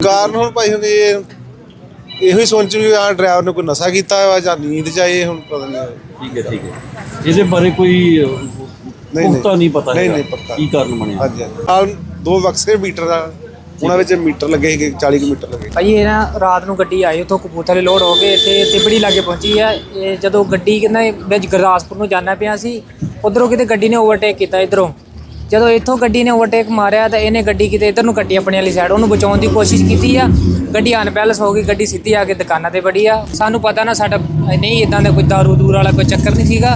ਕਾਰਨ ਹੁਣ ਭਾਈ ਹੁਣ ਇਹ ਇਹੋ ਹੀ ਸੋਚ ਵੀ ਆ ਡਰਾਈਵਰ ਨੇ ਕੋਈ ਨਸ਼ਾ ਕੀਤਾ ਹੋਇਆ ਜਾਂ ਨੀਂਦ ਚ ਆਏ ਹੁਣ ਪਤਾ ਨਹੀਂ ਠੀਕ ਹੈ ਠੀਕ ਹੈ। ਇਹਦੇ ਬਾਰੇ ਕੋਈ ਨਹੀਂ। ਪੁਖਤਾ ਨਹੀਂ ਪਤਾ ਨਹੀਂ, ਹੈਗਾ। ਨਹੀਂ ਪਤਾ। ਕੀ ਕਾਰਨ ਬਣਿਆ? ਹਾਂਜੀ ਆਹ ਦੋ ਬਕਸੇ ਮੀਟਰ ਦਾ ਉਹਨਾਂ ਵਿੱਚ ਮੀਟਰ ਲੱਗੇ ਸੀਗੇ 40 ਕੁ ਮੀਟਰ ਲੱਗੇ। ਭਾਈ ਇਹ ਨਾ ਰਾਤ ਨੂੰ ਗੱਡੀ ਆਈ ਉੱਥੋਂ ਕਪੂਰਥਲੇ ਲੋਡ ਹੋ ਕੇ ਇੱਥੇ ਤਿਬੜੀ ਲਾਗੇ ਪਹੁੰਚੀ ਹੈ ਇਹ ਜਦੋਂ ਗੱਡੀ ਕਹਿੰਦਾ ਵਿੱਚ ਗੁਰਦਾਸਪੁਰ ਨੂੰ ਜਾਣਾ ਪਿਆ ਸੀ ਉਧਰੋਂ ਕਿਤੇ ਗੱਡੀ ਨੇ ਓਵਰਟੇਕ ਕੀਤਾ ਇਧਰੋਂ। ਜਦੋਂ ਇੱਥੋਂ ਗੱਡੀ ਨੇ ਓਵਰਟੇਕ ਮਾਰਿਆ ਤਾਂ ਇਹਨੇ ਗੱਡੀ ਕਿਤੇ ਇਧਰ ਨੂੰ ਕੱਟੀ ਆਪਣੇ ਵਾਲੀ ਸਾਈਡ ਉਹਨੂੰ ਬਚਾਉਣ ਦੀ ਕੋਸ਼ਿਸ਼ ਕੀਤੀ ਆ। ਗੱਡੀ ਅਨਬੈਲੈਂਸ ਹੋ ਗਈ, ਗੱਡੀ ਸਿੱਧੀ ਆ ਕੇ ਦੁਕਾਨਾਂ ਤੇ ਵੜੀ ਆ। ਸਾਨੂੰ ਪਤਾ ਨਾ ਸਾਡਾ ਨਹੀਂ ਇਦਾਂ ਦਾ ਕੋਈ ਦਾਰੂ ਦੂਰ ਵਾਲਾ ਕੋਈ ਚੱਕਰ ਨਹੀਂ ਸੀਗਾ।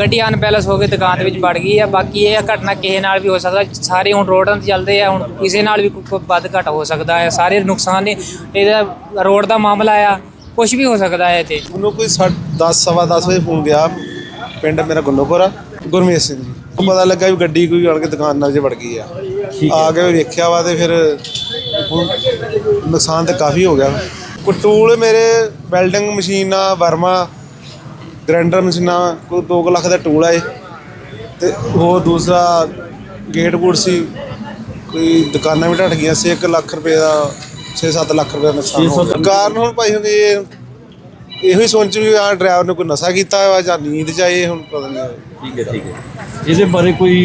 ਗੱਡੀ ਅਨਬੈਲੈਂਸ ਹੋ ਕੇ ਦੁਕਾਨ ਦੇ ਵਿੱਚ ਵੜ ਗਈ ਆ। ਬਾਕੀ ਇਹ ਘਟਨਾ ਕਿਸੇ ਨਾਲ ਵੀ ਹੋ ਸਕਦਾ, ਸਾਰੇ ਹੁਣ ਰੋਡਾਂ ਤੇ ਚੱਲਦੇ ਆ, ਹੁਣ ਕਿਸੇ ਨਾਲ ਵੀ ਕੋਈ ਵੱਧ ਘਟ ਹੋ ਸਕਦਾ ਹੈ ਸਾਰੇ ਨੁਕਸਾਨ ਨੇ, ਇਹਦਾ ਰੋਡ ਦਾ ਮਾਮਲਾ ਆ ਕੁਝ ਵੀ ਹੋ ਸਕਦਾ ਹੈ ਇੱਥੇ। ਉਹਨੂੰ ਕੋਈ 10 ਸਵਾ 10 ਵਜੇ ਫੋਨ ਗਿਆ, ਪਿੰਡ ਮੇਰਾ ਗੁੰਨੋਪੁਰ ਆ। ਗੁਰਮੇਸ਼ ਸਿੰਘ ਜੀ। ਉਹ ਪਤਾ ਲੱਗਾ ਵੀ ਗੱਡੀ ਕੋਈ ਆਣ ਕੇ ਦੁਕਾਨ ਨਾਲ ਜੇ ਵੜ ਗਈ ਆ। ਆ ਕੇ ਵੇਖਿਆ ਵਾ ਤੇ ਫਿਰ ਨੁਕਸਾਨ ਤੇ ਕਾਫੀ ਹੋ ਗਿਆ। ਕੋਈ ਟੂਲ ਮੇਰੇ ਵੈਲਡਿੰਗ ਮਸ਼ੀਨਾਂ ਵਰਮਾ ਗ੍ਰਾਈਂਡਰ ਮਸ਼ੀਨਾਂ ਕੋਈ 2 ਲੱਖ ਦਾ ਟੂਲ ਆ ਇਹ। ਤੇ ਹੋਰ ਦੂਸਰਾ ਗੇਟ ਬੂਟ ਸੀ ਕੋਈ ਦੁਕਾਨਾਂ ਵੀ ਢੱਟ ਗਈਆਂ ਸੀ 1 ਲੱਖ ਰੁਪਏ ਦਾ 6-7 ਲੱਖ ਰੁਪਏ ਦਾ ਨੁਕਸਾਨ ਹੋ ਗਿਆ। ਕਾਰਨ ਹੁਣ ਭਾਈ ਹੁਣ ਇਹ ਇਹੋ ਹੀ ਸੋਚ ਵੀ ਆ ਡਰਾਈਵਰ ਨੇ ਕੋਈ ਨਸ਼ਾ ਕੀਤਾ ਹੋਇਆ ਜਾਂ ਨੀਂਦ ਚ ਆਏ ਹੁਣ ਪਤਾ ਨਹੀਂ। ਠੀਕ ਹੈ ਠੀਕ ਹੈ। ਇਹਦੇ ਬਾਰੇ ਕੋਈ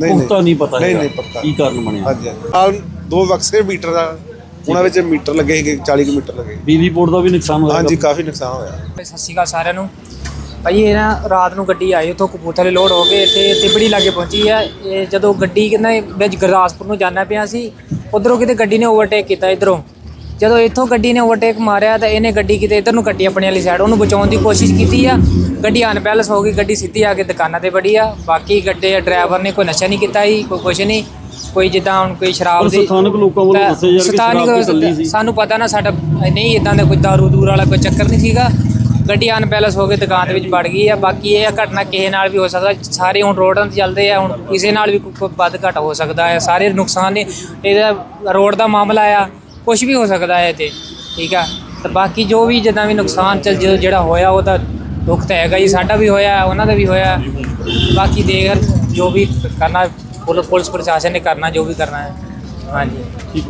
ਨਹੀਂ। ਪੁਖਤਾ ਨਹੀਂ ਪਤਾ ਨਹੀਂ। ਨਹੀਂ ਪਤਾ। ਕੀ ਕਾਰਨ ਬਣਿਆ? ਹਾਂਜੀ ਆਹ ਦੋ ਬਕਸੇ ਮੀਟਰ ਦਾ ਉਹਨਾਂ ਵਿੱਚ ਮੀਟਰ ਲੱਗੇ ਸੀਗੇ 40 ਕੁ ਮੀਟਰ ਲੱਗੇ। ਬਿਜਲੀ ਬੋਰਡ ਦਾ ਵੀ ਨੁਕਸਾਨ ਹੋਇਆ ਹਾਂਜੀ ਕਾਫੀ ਨੁਕਸਾਨ ਹੋਇਆ। ਸਤਿ ਸ਼੍ਰੀ ਅਕਾਲ ਸਾਰਿਆਂ ਨੂੰ। ਭਾਈ ਇਹ ਨਾ ਰਾਤ ਨੂੰ ਗੱਡੀ ਆਈ ਉੱਥੋਂ ਕਪੂਰਥਲੇ ਲੋਡ ਹੋ ਕੇ ਇੱਥੇ ਤਿਬੜੀ ਲਾਗੇ ਪਹੁੰਚੀ ਹੈ ਇਹ ਜਦੋਂ ਗੱਡੀ ਕਹਿੰਦਾ ਵਿੱਚ ਗੁਰਦਾਸਪੁਰ ਨੂੰ ਜਾਣਾ ਪਿਆ ਸੀ ਉਧਰੋਂ ਕਿਤੇ ਗੱਡੀ ਨੇ ਓਵਰਟੇਕ ਕੀਤਾ ਇਧਰੋਂ। ਜਦੋਂ ਇੱਥੋਂ ਗੱਡੀ ਨੇ ਓਵਰਟੇਕ ਮਾਰਿਆ ਤਾਂ ਇਹਨੇ ਗੱਡੀ ਕਿਤੇ ਇਧਰ ਨੂੰ ਕੱਟੀ ਆਪਣੀ ਵਾਲੀ ਸਾਈਡ ਉਹਨੂੰ ਬਚਾਉਣ ਦੀ ਕੋਸ਼ਿਸ਼ ਕੀਤੀ ਆ। ਗੱਡੀ ਅਨਬੈਲੈਂਸ ਹੋ ਗਈ ਗੱਡੀ ਸਿੱਧੀ ਆ ਕੇ ਦੁਕਾਨਾਂ ਤੇ ਵੜੀ ਆ। ਬਾਕੀ ਗੱਡੇ ਡਰਾਈਵਰ ਨੇ ਕੋਈ ਨਸ਼ਾ ਨਹੀਂ ਕੀਤਾ ਜੀ ਕੋਈ ਕੁਛ ਨਹੀਂ। ਕੋਈ ਜਿੱਦਾਂ ਹੁਣ ਕੋਈ ਸ਼ਰਾਬ ਦੀ ਸਥਾਨਕ ਲੋਕਾਂ ਵੱਲੋਂ ਦੱਸਿਆ ਜਾ ਰਿਹਾ ਕਿ ਸ਼ਰਾਬ। ਸਾਨੂੰ ਪਤਾ ਨਾ ਸਾਡਾ ਨਹੀਂ ਇਦਾਂ ਦਾ ਕੋਈ ਦਾਰੂ ਦੂਰ ਵਾਲਾ ਕੋਈ ਚੱਕਰ ਨਹੀਂ ਸੀਗਾ। ਗੱਡੀ ਅਨਬੈਲੈਂਸ ਹੋ ਕੇ ਦੁਕਾਨ ਦੇ ਵਿੱਚ ਵੜ ਗਈ ਆ। ਬਾਕੀ ਇਹ ਘਟਨਾ ਕਿਸੇ ਨਾਲ ਵੀ ਹੋ ਸਕਦਾ। ਸਾਰੇ ਹੁਣ ਰੋਡਾਂ ਤੇ ਚੱਲਦੇ ਆ ਹੁਣ ਕਿਸੇ ਨਾਲ ਵੀ ਕੋਈ ਕੋਈ ਵੱਧ ਘਟ ਹੋ ਸਕਦਾ ਹੈ ਸਾਰੇ ਨੁਕਸਾਨ ਨੇ। ਇਹਦਾ ਰੋਡ ਦਾ ਮਾਮਲਾ ਆ। ਕੁਝ ਵੀ ਹੋ ਸਕਦਾ ਹੈ ਤੇ ਠੀਕ ਆ? ਤੇ ਬਾਕੀ ਜੋ ਵੀ ਜਿੱਦਾਂ ਵੀ ਨੁਕਸਾਨ ਚੱਲ ਜਿਹੜਾ ਜਿਹੜਾ ਹੋਇਆ ਉਹਦਾ ਦੁੱਖ ਤਾਂ ਹੈਗਾ ਜੀ ਸਾਡਾ ਵੀ ਹੋਇਆ ਉਹਨਾਂ ਦਾ ਵੀ ਹੋਇਆ। ਬਾਕੀ ਦੇਖ ਜੋ ਵੀ ਕਰਨਾ ਪੁਲ- ਪੁਲਿਸ ਪ੍ਰਸ਼ਾਸਨ ਨੇ ਕਰਨਾ ਜੋ ਵੀ ਕਰਨਾ ਹੈ। ਹਾਂਜੀ।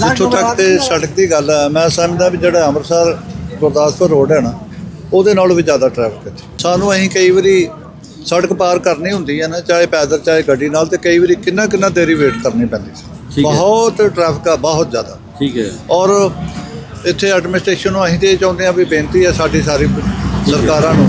ਜਿੱਥੋਂ ਤੱਕ ਤੇ ਸੜਕ ਦੀ ਗੱਲ ਹੈ ਮੈਂ ਸਮਝਦਾ ਵੀ ਜਿਹੜਾ ਅੰਮ੍ਰਿਤਸਰ ਗੁਰਦਾਸਪੁਰ ਰੋਡ ਹੈ ਨਾ ਉਹਦੇ ਨਾਲੋਂ ਵੀ ਜ਼ਿਆਦਾ ਟ੍ਰੈਫਿਕ ਹੈ। ਸਾਨੂੰ ਅਸੀਂ ਕਈ ਵਾਰੀ ਸੜਕ ਪਾਰ ਕਰਨੀ ਹੁੰਦੀ ਹੈ ਨਾ ਚਾਹੇ ਪੈਦਲ ਚਾਹੇ ਗੱਡੀ ਨਾਲ ਤੇ ਕਈ ਵਾਰੀ ਕਿੰਨਾ ਕਿੰਨਾ ਦੇਰੀ ਵੇਟ ਕਰਨੀ ਪੈਂਦੀ ਸੀ। ਹੈ। ਬਹੁਤ ਟ੍ਰੈਫਿਕ ਆ ਬਹੁਤ ਜ਼ਿਆਦਾ। ਠੀਕ ਹੈ। ਔਰ ਇੱਥੇ ਐਡਮਿਨਿਸਟ੍ਰੇਸ਼ਨ ਨੂੰ ਅਸੀਂ ਤੇ ਇਹ ਚਾਹੁੰਦੇ ਆ ਵੀ ਬੇਨਤੀ ਹੈ ਸਾਡੀ ਸਾਰੀ ਸਰਕਾਰਾਂ ਨੂੰ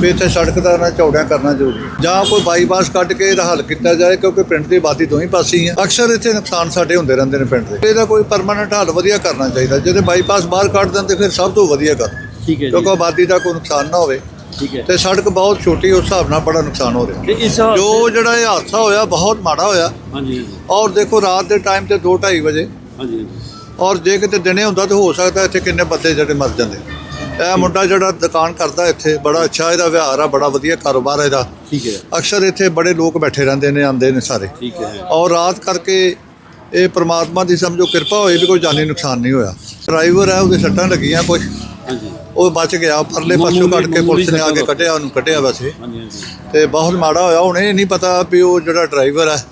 ਵੀ ਇੱਥੇ ਸੜਕ ਦਾ ਨਾ ਚੌੜਿਆਂ ਕਰਨਾ ਜ਼ਰੂਰੀ। ਜਾਂ ਕੋਈ ਬਾਈਪਾਸ ਕੱਢ ਕੇ ਇਹਦਾ ਹੱਲ ਕੀਤਾ ਜਾਏ ਕਿਉਂਕਿ ਪਿੰਡ ਦੀ ਆਬਾਦੀ ਦੋਹੀਂ ਪਾਸੇ ਹੀ ਹੈ। ਅਕਸਰ ਇੱਥੇ ਨੁਕਸਾਨ ਸਾਡੇ ਹੁੰਦੇ ਰਹਿੰਦੇ ਨੇ ਪਿੰਡ ਦੇ। ਇਹਦਾ ਕੋਈ ਪਰਮਾਨੈਂਟ ਹੱਲ ਵਧੀਆ ਕਰਨਾ ਚਾਹੀਦਾ। ਜਿਹਦੇ ਬਾਈਪਾਸ ਬਾਹਰ ਕੱਢ ਦਿੰਦੇ ਫਿਰ ਸਭ ਤੋਂ ਵਧੀਆ ਕਰ ਠੀਕ ਹੈ ਜੀ। ਕਿਉਂਕਿ ਆਬਾਦੀ ਦਾ ਕੋਈ ਨੁਕਸਾਨ ਨਾ ਹੋਵੇ ਠੀਕ ਹੈ। ਤੇ ਸੜਕ ਬਹੁਤ ਛੋਟੀ ਉਸ ਹਿਸਾਬ ਨਾਲ ਬੜਾ ਨੁਕਸਾਨ ਹੋ ਰਿਹਾ। ਜੋ ਜਿਹੜਾ ਇਹ ਹਾਦਸਾ ਹੋਇਆ ਬਹੁਤ ਮਾੜਾ ਹੋਇਆ। ਹਾਂਜੀ। ਔਰ ਦੇਖੋ ਰਾਤ ਦੇ ਟਾਈਮ ਤੇ 2:30 ਵਜੇ ਹਾਂਜੀ। ਔਰ ਜੇ ਕਿਤੇ ਦਿਨੇ ਹੁੰਦਾ ਤਾਂ ਹੋ ਸਕਦਾ ਇੱਥੇ ਕਿੰਨੇ ਬੰਦੇ ਜਿਹੜੇ ਮਰ ਜਾਂਦੇ। ਇਹ ਮੁੰਡਾ ਜਿਹੜਾ ਦੁਕਾਨ ਕਰਦਾ ਇੱਥੇ ਬੜਾ ਅੱਛਾ ਇਹਦਾ ਵਿਹਾਰ ਆ ਬੜਾ ਵਧੀਆ ਕਾਰੋਬਾਰ ਆ ਇਹਦਾ। ਠੀਕ ਹੈ। ਅਕਸਰ ਇੱਥੇ ਬੜੇ ਲੋਕ ਬੈਠੇ ਰਹਿੰਦੇ ਨੇ ਆਉਂਦੇ ਨੇ ਸਾਰੇ। ਠੀਕ ਹੈ। ਔਰ ਰਾਤ ਕਰਕੇ ਇਹ ਪ੍ਰਮਾਤਮਾ ਦੀ ਸਮਝੋ ਕਿਰਪਾ ਹੋਈ ਵੀ ਕੋਈ ਜਾਨੀ ਨੁਕਸਾਨ ਨਹੀਂ ਹੋਇਆ। ਡਰਾਈਵਰ ਹੈ ਉਹਦੇ ਸੱਟਾਂ ਲੱਗੀਆਂ ਕੁਝ ਹਾਂਜੀ। ਉਹ ਬਚ ਗਿਆ ਪਰਲੇ ਪਾਸੋਂ ਕੱਢ ਕੇ ਪੁਲਿਸ ਨੇ ਆ ਕੇ ਕੱਢਿਆ ਉਹਨੂੰ ਕੱਢਿਆ ਵੈਸੇ। ਤੇ ਬਹੁਤ ਮਾੜਾ ਹੋਇਆ। ਹੁਣ ਇਹ ਨਹੀਂ ਪਤਾ ਵੀ ਉਹ ਜਿਹੜਾ ਡਰਾਈਵਰ ਹੈ।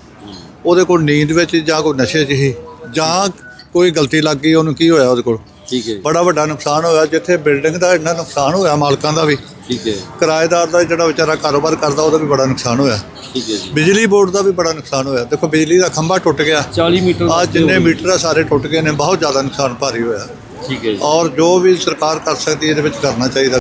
ਉਹਦੇ ਕੋਲ ਨੀਂਦ ਵਿੱਚ ਜਾਂ ਕੋਈ ਨਸ਼ੇ 'ਚ ਸੀ ਜਾਂ ਕੋਈ ਗਲਤੀ ਲੱਗ ਗਈ ਉਹਨੂੰ ਕੀ ਹੋਇਆ ਉਹਦੇ ਕੋਲ? ਠੀਕ ਹੈ ਬੜਾ ਵੱਡਾ ਨੁਕਸਾਨ ਹੋਇਆ ਜਿੱਥੇ ਬਿਲਡਿੰਗ ਦਾ ਇੰਨਾ ਨੁਕਸਾਨ ਹੋਇਆ ਮਾਲਕਾਂ ਦਾ ਵੀ। ਠੀਕ ਹੈ ਕਿਰਾਏਦਾਰ ਦਾ ਜਿਹੜਾ ਵਿਚਾਰਾ ਕਾਰੋਬਾਰ ਕਰਦਾ ਉਹਦਾ ਵੀ ਬੜਾ ਨੁਕਸਾਨ ਹੋਇਆ। ਠੀਕ ਹੈ ਜੀ। ਬਿਜਲੀ ਬੋਰਡ ਦਾ ਵੀ ਬੜਾ ਨੁਕਸਾਨ ਹੋਇਆ। ਦੇਖੋ ਬਿਜਲੀ ਦਾ ਖੰਭਾ ਟੁੱਟ ਗਿਆ। 40 ਮੀਟਰ ਆ ਜਿੰਨੇ। ਮੀਟਰ ਆ ਸਾਰੇ ਟੁੱਟ ਗਏ ਨੇ। ਬਹੁਤ ਜ਼ਿਆਦਾ ਨੁਕਸਾਨ ਭਾਰੀ ਹੋਇਆ। ਠੀਕ ਹੈ ਜੀ। ਔਰ ਜੋ ਵੀ ਸਰਕਾਰ ਕਰ ਸਕਦੀ ਹੈ ਇਹਦੇ ਵਿੱਚ ਕਰਨਾ ਚਾਹੀਦਾ।